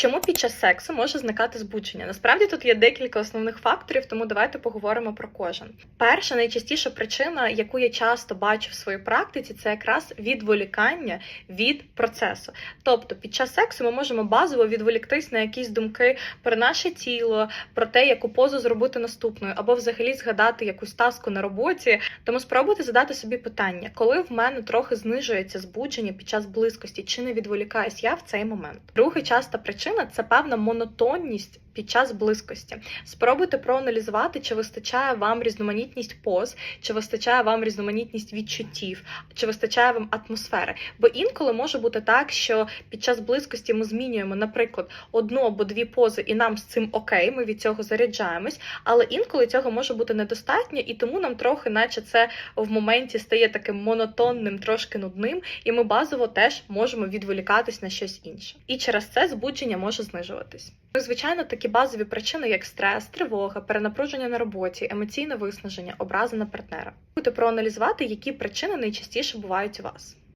Чому під час сексу може зникати збудження? Насправді тут є декілька основних факторів, тому давайте поговоримо про кожен. Перша найчастіша причина, яку я часто бачу в своїй практиці, це якраз відволікання від процесу. Тобто, під час сексу ми можемо базово відволіктись на якісь думки про наше тіло, про те, яку позу зробити наступною, або взагалі згадати якусь таску на роботі. Тому спробуйте задати собі питання, коли в мене трохи знижується збудження під час близькості, чи не відволікаюсь я в цей момент. Друга часта причина це певна монотонність. Під час близькості спробуйте проаналізувати, чи вистачає вам різноманітність поз, чи вистачає вам різноманітність відчуттів, чи вистачає вам атмосфери. Бо інколи може бути так, що під час близькості ми змінюємо, наприклад, одну або дві пози, і нам з цим окей, ми від цього заряджаємось. Але інколи цього може бути недостатньо, і тому нам трохи, наче це в моменті стає таким монотонним, трошки нудним, і ми базово теж можемо відволікатись на щось інше. І через це збудження може знижуватись. Ну, звичайно, такі базові причини, як стрес, тривога, перенапруження на роботі, емоційне виснаження, образи на партнера. Будете проаналізувати, які причини найчастіше бувають у вас.